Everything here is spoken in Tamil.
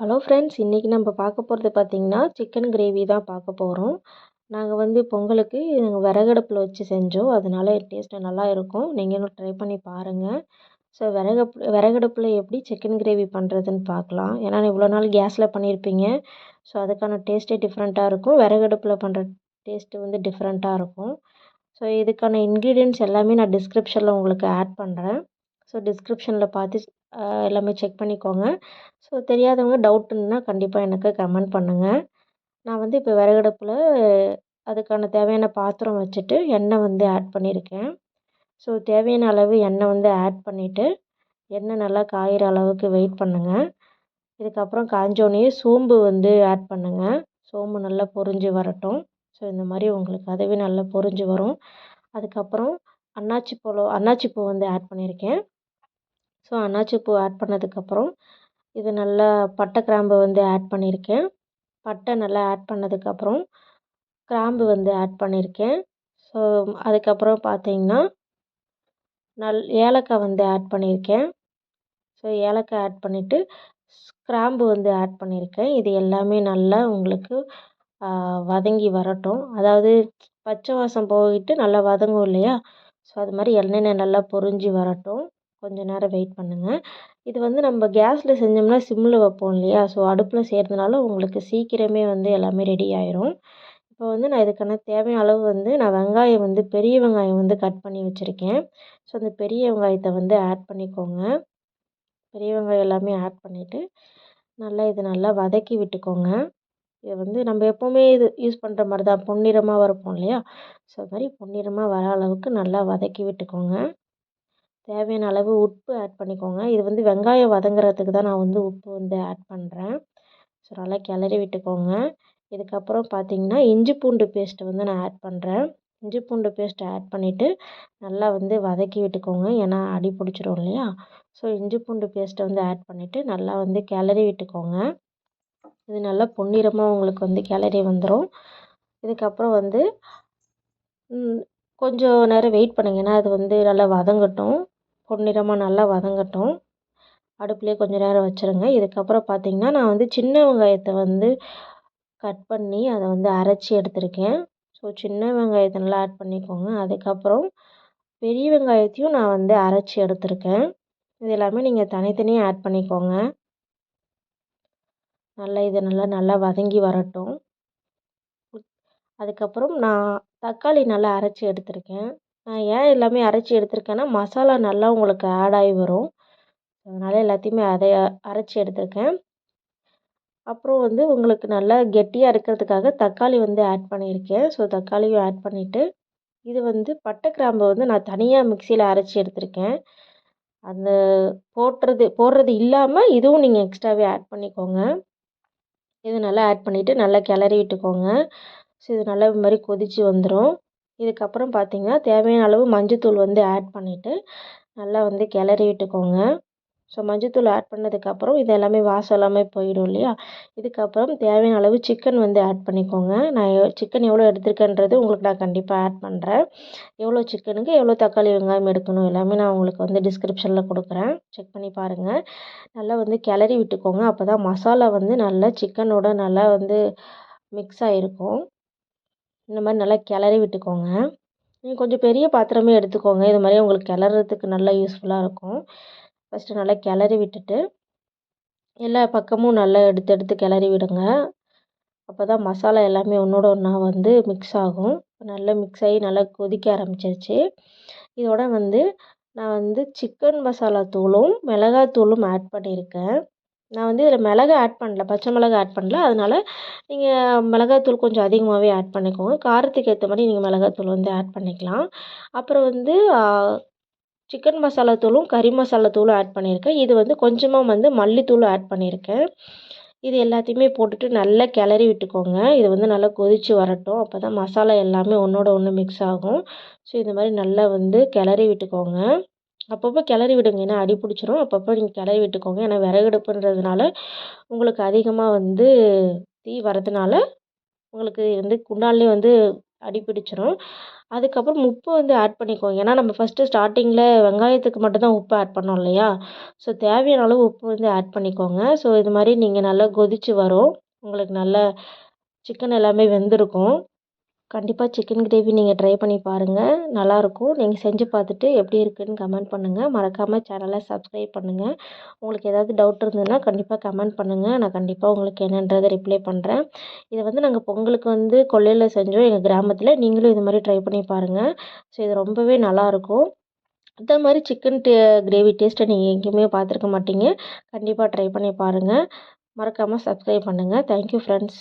ஹலோ ஃப்ரெண்ட்ஸ் இன்றைக்கி நம்ம பார்க்க போகிறது பார்த்திங்கன்னா சிக்கன் கிரேவி தான் பார்க்க போகிறோம் நாங்கள் வந்து பொங்கலுக்கு நாங்கள் விறகடுப்பில் வச்சு செஞ்சோம். அதனால டேஸ்ட்டு நல்லா இருக்கும். நீங்களும் ட்ரை பண்ணி பாருங்கள் ஸோ விறகு விறகடுப்பில் எப்படி சிக்கன் கிரேவி பண்ணுறதுன்னு பார்க்கலாம். ஏன்னா இவ்வளோ நாள் கேஸில் பண்ணியிருப்பீங்க. ஸோ அதுக்கான டேஸ்ட்டே டிஃப்ரெண்ட்டாக இருக்கும். விறகடுப்பில் பண்ணுற டேஸ்ட்டு வந்து டிஃப்ரெண்ட்டாக இருக்கும். ஸோ இதுக்கான இன்க்ரீடியன்ட்ஸ் எல்லாமே நான் டிஸ்கிரிப்ஷனில் உங்களுக்கு ஆட் பண்ணுறேன் ஸோ டிஸ்கிரிப்ஷனில் பார்த்து எல்லாமே செக் பண்ணிக்கோங்க. ஸோ தெரியாதவங்க டவுட் இருந்தால் கண்டிப்பாக எனக்கு கமெண்ட் பண்ணுங்கள் நான் வந்து இப்போ விறகடுப்பில் அதுக்கான தேவையான பாத்திரம் வச்சுட்டு எண்ணெய் வந்து ஆட் பண்ணியிருக்கேன். ஸோ தேவையான அளவு எண்ணெய் வந்து ஆட் பண்ணிவிட்டு எண்ணெய் நல்லா காயிற அளவுக்கு வெயிட் பண்ணுங்கள் இதுக்கப்புறம் காஞ்சோடனே சோம்பு வந்து ஆட் பண்ணுங்கள் சோம்பு நல்லா பொரிஞ்சு வரட்டும். ஸோ இந்த மாதிரி உங்களுக்கு அதுவே நல்லா பொரிஞ்சு வரும். அதுக்கப்புறம் அன்னாச்சி பழம் அன்னாச்சி பூ வந்து ஆட் பண்ணியிருக்கேன். ஸோ அன்னாச்சிப்பூ ஆட் பண்ணதுக்கப்புறம் இது நல்லா பட்டை கிராம்பு வந்து ஆட் பண்ணியிருக்கேன் பட்டை நல்லா ஆட் பண்ணதுக்கப்புறம் கிராம்பு வந்து ஆட் பண்ணியிருக்கேன் ஸோ அதுக்கப்புறம் பார்த்தீங்கன்னா நல் ஏலக்காய் வந்து ஆட் பண்ணியிருக்கேன் ஸோ ஏலக்காய் ஆட் பண்ணிவிட்டு கிராம்பு வந்து ஆட் பண்ணியிருக்கேன் இது எல்லாமே நல்லா உங்களுக்கு வதங்கி வரட்டும். அதாவது பச்சை வாசம் போயிட்டு நல்லா வதங்கும் இல்லையா? ஸோ அது மாதிரி எண்ணெய் நல்லா பொரிஞ்சு வரட்டும். கொஞ்சம் நேரம் வெயிட் பண்ணுங்கள் இது வந்து நம்ம கேஸில் செஞ்சோம்னா சிம்மில் வைப்போம் இல்லையா? ஸோ அடுப்பில் செய்கிறதுனால உங்களுக்கு சீக்கிரமே வந்து எல்லாமே ரெடி ஆயிரும். இப்போ வந்து நான் இதுக்கான தேவையான அளவு வந்து நான் வெங்காயம் வந்து பெரிய வெங்காயம் வந்து கட் பண்ணி வச்சுருக்கேன். ஸோ அந்த பெரிய வெங்காயத்தை வந்து ஆட் பண்ணிக்கோங்க. பெரிய வெங்காயம் எல்லாமே ஆட் பண்ணிவிட்டு நல்லா இது நல்லா வதக்கி விட்டுக்கோங்க. இது வந்து நம்ம எப்போவுமே இது யூஸ் பண்ணுற மாதிரி தான் பொன்னிறமாக வரப்போம் இல்லையா? ஸோ அது மாதிரி பொன்னிறமாக வர அளவுக்கு நல்லா வதக்கி விட்டுக்கோங்க. தேவையான அளவு உப்பு ஆட் பண்ணிக்கோங்க. இது வந்து வெங்காயம் வதங்குறதுக்கு தான் நான் வந்து உப்பு வந்து ஆட் பண்ணுறேன் ஸோ நல்லா கிளறி விட்டுக்கோங்க. இதுக்கப்புறம் பார்த்திங்கன்னா இஞ்சி பூண்டு பேஸ்ட்டு வந்து நான் ஆட் பண்ணுறேன் இஞ்சி பூண்டு பேஸ்ட்டை ஆட் பண்ணிவிட்டு நல்லா வந்து வதக்கி விட்டுக்கோங்க. ஏன்னா அடி பிடிச்சிரும் இல்லையா? ஸோ இஞ்சி பூண்டு பேஸ்ட்டை வந்து ஆட் பண்ணிவிட்டு நல்லா வந்து கிளறி விட்டுக்கோங்க. இது நல்லா பொன்னிறமாக உங்களுக்கு வந்து கிளறி வந்துடும் இதுக்கப்புறம் வந்து கொஞ்சம் நேரம் வெயிட் பண்ணுங்க. ஏன்னா அது வந்து நல்லா வதங்கட்டும். பொன்னிறமாக நல்லா வதங்கட்டும். அடுப்புலேயே கொஞ்சம் நேரம் வச்சுருங்க. இதுக்கப்புறம் பார்த்திங்கன்னா நான் வந்து சின்ன வெங்காயத்தை வந்து கட் பண்ணி அதை வந்து அரைச்சி எடுத்திருக்கேன். ஸோ சின்ன வெங்காயத்தை நல்லா ஆட் பண்ணிக்கோங்க. அதுக்கப்புறம் பெரிய வெங்காயத்தையும் நான் வந்து அரைச்சி எடுத்திருக்கேன். இது எல்லாமே நீங்கள் தனித்தனியாக ஆட் பண்ணிக்கோங்க. நல்லா இது நல்லா நல்லா வதங்கி வரட்டும். அதுக்கப்புறம் நான் தக்காளி நல்லா அரைச்சி எடுத்திருக்கேன். நான் ஏன் எல்லாமே அரைச்சி எடுத்திருக்கேன்னா மசாலா நல்லா உங்களுக்கு ஆட் ஆகி வரும். அதனால் எல்லாத்தையுமே அதை அரைச்சி எடுத்திருக்கேன். அப்புறம் வந்து உங்களுக்கு நல்லா கெட்டியாக இருக்கிறதுக்காக தக்காளி வந்து ஆட் பண்ணியிருக்கேன். ஸோ தக்காளியும் ஆட் பண்ணிவிட்டு இது வந்து பட்டை கிராம்பு வந்து நான் தனியாக மிக்சியில் அரைச்சி எடுத்திருக்கேன். அந்த போடுறது போடுறது இல்லாமல் இதுவும் நீங்கள் எக்ஸ்ட்ராவே ஆட் பண்ணிக்கோங்க. இது நல்லா ஆட் பண்ணிவிட்டு நல்லா கிளறி விட்டுக்கோங்க ஸோ இது நல்லா இது மாதிரி கொதித்து வந்துடும் இதுக்கப்புறம் பார்த்திங்கன்னா தேவையான அளவு மஞ்சத்தூள் வந்து ஆட் பண்ணிவிட்டு நல்லா வந்து கிளறி விட்டுக்கோங்க. ஸோ மஞ்சத்தூள் ஆட் பண்ணதுக்கப்புறம் இது எல்லாமே வாசம் எல்லாமே போயிடும் இல்லையா? இதுக்கப்புறம் தேவையான அளவு சிக்கன் வந்து ஆட் பண்ணிக்கோங்க. நான் சிக்கன் எவ்வளோ எடுத்திருக்கேன்றது உங்களுக்கு நான் கண்டிப்பாக ஆட் பண்ணுறேன் எவ்வளோ சிக்கனுக்கு எவ்வளோ தக்காளி வெங்காயம் எடுக்கணும் எல்லாமே நான் உங்களுக்கு வந்து டிஸ்கிரிப்ஷனில் கொடுக்குறேன். செக் பண்ணி பாருங்கள் நல்லா வந்து கிளறி விட்டுக்கோங்க. அப்போ தான் மசாலா வந்து நல்லா சிக்கனோட நல்லா வந்து மிக்ஸ் ஆகிருக்கும் இந்த மாதிரி நல்லா கிளறி விட்டுக்கோங்க. நீங்கள் கொஞ்சம் பெரிய பாத்திரமே எடுத்துக்கோங்க. இது மாதிரி உங்களுக்கு கிளறதுக்கு நல்லா யூஸ்ஃபுல்லாக இருக்கும். ஃபஸ்ட்டு நல்லா கிளறி விட்டுட்டு எல்லா பக்கமும் நல்லா எடுத்து எடுத்து கிளறி விடுங்க. அப்போ தான் மசாலா எல்லாமே ஒன்றோட ஒன்றா வந்து மிக்ஸ் ஆகும். நல்லா மிக்ஸ் ஆகி நல்லா கொதிக்க ஆரம்பிச்சிருச்சு. இதோட வந்து நான் வந்து சிக்கன் மசாலா தூளும் மிளகாத்தூளும் ஆட் பண்ணியிருக்கேன். நான் வந்து இதில் மிளகு ஆட் பண்ணல பச்சை மிளகு ஆட் பண்ணல. அதனால் நீங்கள் மிளகாத்தூள் கொஞ்சம் அதிகமாகவே ஆட் பண்ணிக்கோங்க. காரத்துக்கு ஏற்ற மாதிரி நீங்கள் மிளகாத்தூள் வந்து ஆட் பண்ணிக்கலாம். அப்புறம் வந்து சிக்கன் மசாலா தூளும் கறி மசாலா தூளும் ஆட் பண்ணியிருக்கேன். இது வந்து கொஞ்சமாக வந்து மல்லித்தூளும் ஆட் பண்ணியிருக்கேன். இது எல்லாத்தையுமே போட்டுட்டு நல்லா கிளறி விட்டுக்கோங்க. இது வந்து நல்லா கொதித்து வரட்டும். அப்போ தான் மசாலா எல்லாமே ஒன்றோட ஒன்று மிக்ஸ் ஆகும். ஸோ இந்த மாதிரி நல்லா வந்து கிளறி விட்டுக்கோங்க. அப்பப்போ கிளறி விடுங்க. ஏன்னா அடி பிடிச்சிரும். அப்பப்போ நீங்கள் கிளறி விட்டுக்கோங்க. ஏன்னா விறகடுப்புன்றதுனால உங்களுக்கு அதிகமாக வந்து தீ வரதுனால உங்களுக்கு வந்து குண்டான்லேயே வந்து அடி பிடிச்சிரும். அதுக்கப்புறம் உப்பு வந்து ஆட் பண்ணிக்கோங்க. ஏன்னா நம்ம ஃபஸ்ட்டு ஸ்டார்டிங்கில் வெங்காயத்துக்கு மட்டும்தான் உப்பு ஆட் பண்ணோம் இல்லையா? ஸோ தேவையான அளவு உப்பு வந்து ஆட் பண்ணிக்கோங்க. ஸோ இது மாதிரி நீங்கள் நல்லா கொதித்து வரும். உங்களுக்கு நல்லா சிக்கன் எல்லாமே வெந்திருக்கும். கண்டிப்பாக சிக்கன் கிரேவி நீங்கள் ட்ரை பண்ணி பாருங்கள் நல்லாயிருக்கும் நீங்கள் செஞ்சு பார்த்துட்டு எப்படி இருக்குதுன்னு கமெண்ட் பண்ணுங்கள் மறக்காமல் சேனலை சப்ஸ்கிரைப் பண்ணுங்கள் உங்களுக்கு ஏதாவது டவுட் இருந்ததுன்னா கண்டிப்பாக கமெண்ட் பண்ணுங்கள் நான் கண்டிப்பாக உங்களுக்கு என்னன்றதை ரிப்ளை பண்ணுறேன் இதை வந்து நாங்கள் பொங்கலுக்கு வந்து கொல்லையில் செஞ்சோம். எங்கள் கிராமத்தில். நீங்களும் இது மாதிரி ட்ரை பண்ணி பாருங்கள் ஸோ இது ரொம்பவே நல்லாயிருக்கும் அதே மாதிரி சிக்கன் டே கிரேவி டேஸ்ட்டை நீங்கள் எங்கேயுமே பார்த்துருக்க மாட்டீங்க. கண்டிப்பாக ட்ரை பண்ணி பாருங்கள் மறக்காமல் சப்ஸ்கிரைப் பண்ணுங்கள் தேங்க்யூ ஃப்ரெண்ட்ஸ்